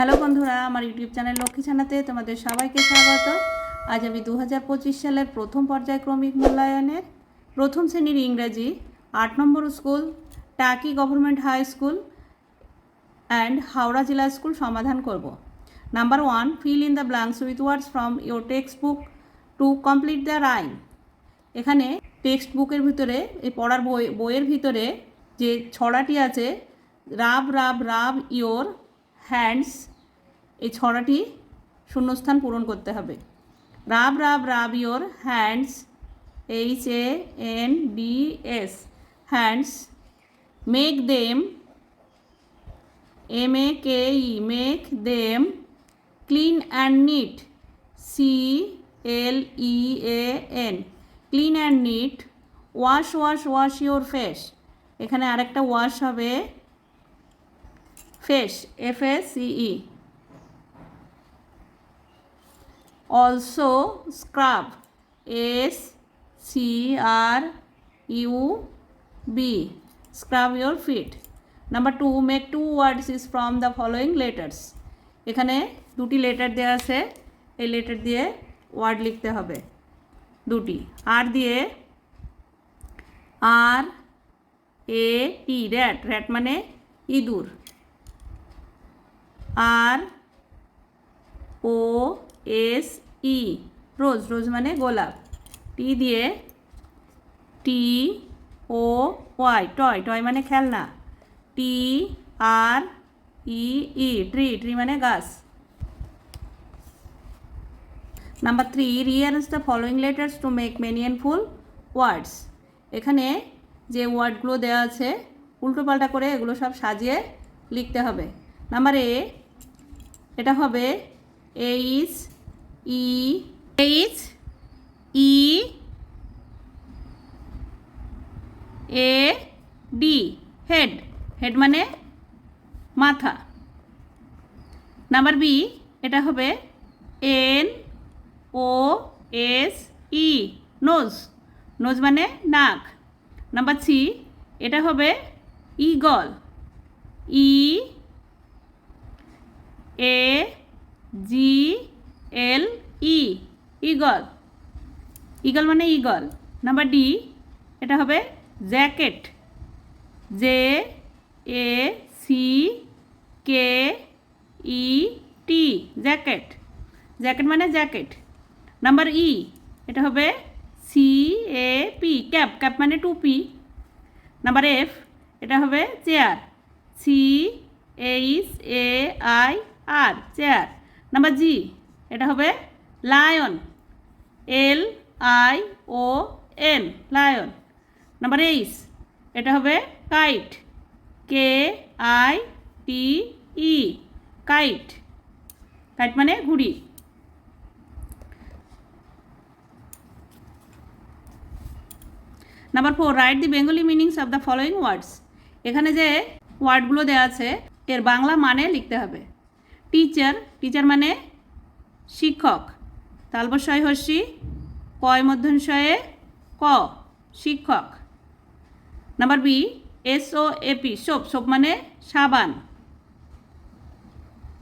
Hello বন্ধুরা, আমার YouTube channel Lakshmi ছানাতে তোমাদের সবাইকে স্বাগত। আজ আমি দু হাজার পঁচিশ সালের প্রথম পর্যায়ক্রমিক মূল্যায়নের প্রথম শ্রেণির ইংরেজি, আট নম্বর school, Taki government high school and Howrah জেলা স্কুল সমাধান করব। Number one fill in the blanks with words from your text book to complete the rhyme এখানে টেক্সট বুকের ভিতরে, এই পড়ার বই, বইয়ের ভিতরে যে ছড়াটি আছে রাব রাব রাব ইয়োর হ্যান্ডস এই ছড়াটি শূন্যস্থান পূরণ করতে হবে। Rub rub rub your hands H A N D S hands make them M A K E make them clean and neat C L E A N clean and neat wash wash wash your face এখানে আরেকটা wash হবে face F A C E also scrub S C R U B scrub your feet number two make two words is from the following letters এখানে দুটি letter দেওয়া আছে। এই letter দিয়ে word লিখতে হবে। দুটি। আর দিয়ে আর এ টি র্যাট র্যাট মানে ইঁদুর। আর ও, এস, ই। রোজ রোজ মানে গোলাপ। টি দিয়ে T, O, Y. Toy toy মানে খেলনা। টি, আর, ই ই। ট্রি ট্রি মানে গাছ। Number three rearrange the following letters to make meaningful words এখানে যে ওয়ার্ডগুলো দেওয়া আছে, উল্টোপাল্টা করে এগুলো সব সাজিয়ে লিখতে হবে। নাম্বার এ এটা হবে H E H E A D head head মানে মাথা। নাম্বার বি এটা হবে N O S E nose nose মানে নাক। নাম্বার সি এটা হবে eagle E A G L E eagle eagle মানে ইগল নাম্বার ডি এটা হবে jacket J A C K E T jacket jacket মানে জ্যাকেট নাম্বার ই এটা হবে C A P cap cap মানে টুপি. নাম্বার এফ এটা হবে chair C H A I R chair. Number G, এটা হবে lion. L I O N, lion. Number H এটা হবে kite. K I T E, kite. Kite মানে ঘুড়ি। Number four, write the Bengali meanings of the following words. এখানে যে ওয়ার্ডগুলো দেওয়া আছে, এর বাংলা মানে লিখতে হবে। টিচার টিচার মানে শিক্ষক। তালবস্বয় হস্যি কয় মধ্যনশয়ে ক, শিক্ষক। Number B, S O A P soap soap মানে সাবান।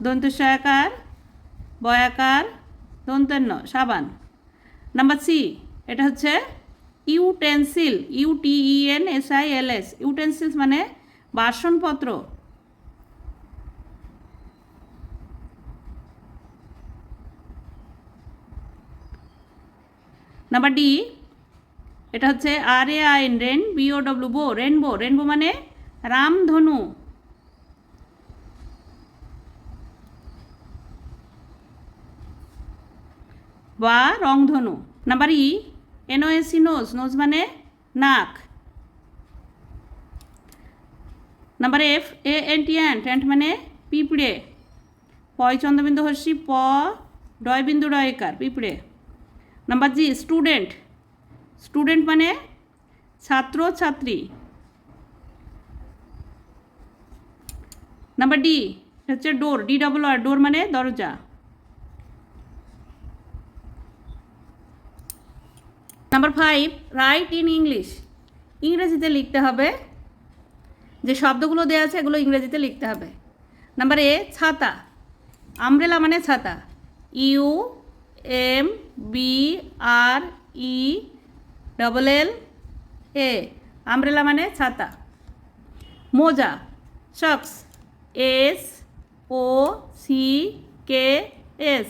দন্তস্বয়াকার বয়াকার দন্তন্য সাবান। নাম্বার সি, এটা হচ্ছে utensil, U T E N S I L S. Utensils মানে বাসনপত্র। নাম্বার ডি এটা হচ্ছে R A I N rain B O W bow rainbow rainbow মানে রামধনু। বা রংধনু। Number E N O S E nose nose মানে নাক। Number F A N T ant ant মানে পিঁপড়ে। পয় চন্দ্রবিন্দু হর্ষি প ডয় বিন্দু ডয়কার, পিঁপড়ে। নাম্বার জি স্টুডেন্ট স্টুডেন্ট মানে ছাত্র, ছাত্রী। নাম্বার ডি হচ্ছে door D double R door মানে দরজা। Number five write in English ইংরেজিতে লিখতে হবে। যে শব্দগুলো দেওয়া আছে, এগুলো ইংরেজিতে লিখতে হবে। নাম্বার এ ছাতা। আমব্রেলা মানে ছাতা। U M B R E double L A umbrella মানে ছাতা। মোজা socks S O C K S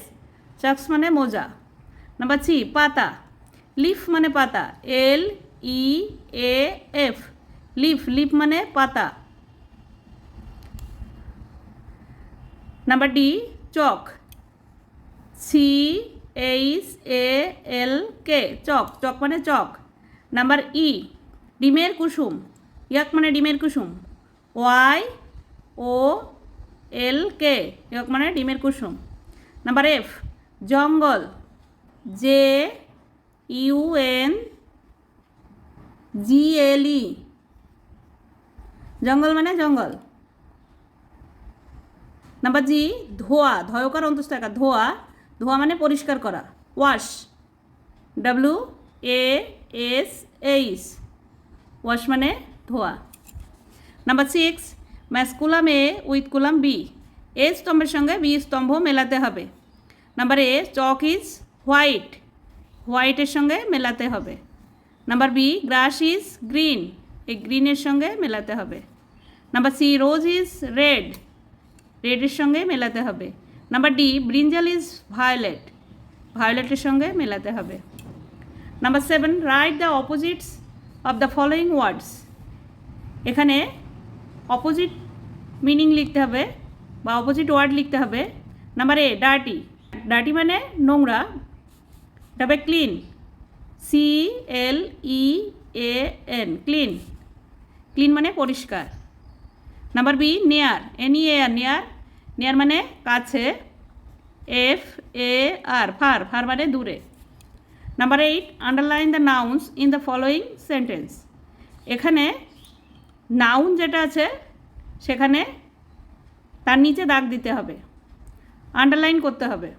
socks মানে মোজা। নাম্বার থ্রি পাতা। লিফ মানে পাতা L E A F leaf leaf মানে পাতা। Number D chalk C H A L K chalk chalk মানে চক। নাম্বার ই ডিমের কুসুম। ইয়াক মানে ডিমের কুসুম। ওয়াই ও এল কে ইয়াক মানে ডিমের কুসুম। Number F jungle. J U N G L E jungle মানে জঙ্গল। নাম্বার জি ধোয়া, ধয়কার অন্তস্থাকা ধোয়া। ধোয়া মানে পরিষ্কার করা। Wash W A S H wash মানে ধোয়া। Number six match column A with column B A স্তম্ভের সঙ্গে বি স্তম্ভ মেলাতে হবে। Number A chalk is white হোয়াইটের সঙ্গে মেলাতে হবে। Number B grass is green এই গ্রিনের সঙ্গে মেলাতে হবে। Number C rose is red রেডের সঙ্গে মেলাতে হবে। Number D brinjal is violet ভায়োলেটের সঙ্গে মেলাতে হবে। Number seven write the opposites of the following words এখানে অপোজিট মিনিং লিখতে হবে বা অপোজিট ওয়ার্ড লিখতে হবে। নাম্বার এ ডার্টি ডার্টি মানে নোংরা। তবে clean C L E A N clean clean মানে পরিষ্কার। Number B near N E R near near মানে কাছে F A R far far মানে দূরে। Number eight underline the nouns in the following sentence এখানে নাউন যেটা আছে, সেখানে তার নিচে দাগ দিতে হবে। আন্ডারলাইন করতে হবে।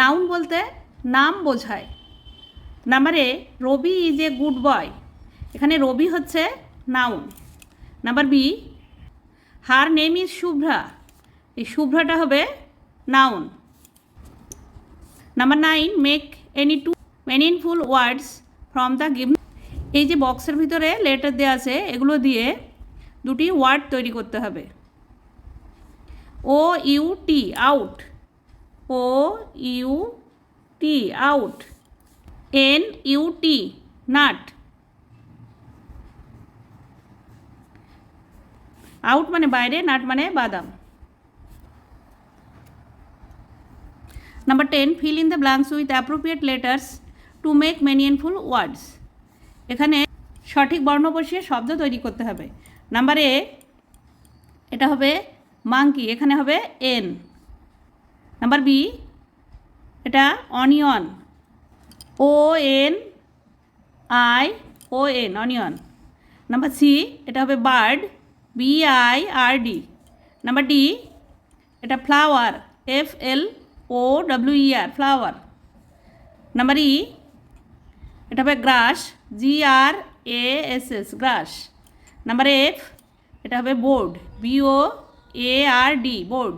নাউন বলতে নাম বোঝায়। নাম্বারে রবি ইজ এ গুড বয় এখানে রবি হচ্ছে noun number B her name is Shubhra এই শুভ্রাটা হবে noun number nine make any two meaningful words from the give এই যে বক্সের ভিতরে লেটার দেওয়া আছে, এগুলো দিয়ে দুটি ওয়ার্ড তৈরি করতে হবে। O U T out O U T out N U T nut out মানে বাইরে নাট মানে বাদাম। Number ten fill in the blanks with appropriate letters to make meaningful words এখানে সঠিক বর্ণ বসিয়ে শব্দ তৈরি করতে হবে। নাম্বার এ এটা হবে মাংকি এখানে হবে এন নাম্বার বি এটা onion O N I O N onion number C এটা হবে bird B I R D number D এটা flower F L O W E R flower number E এটা হবে grass G R A S S grass number F এটা হবে board B O A R D board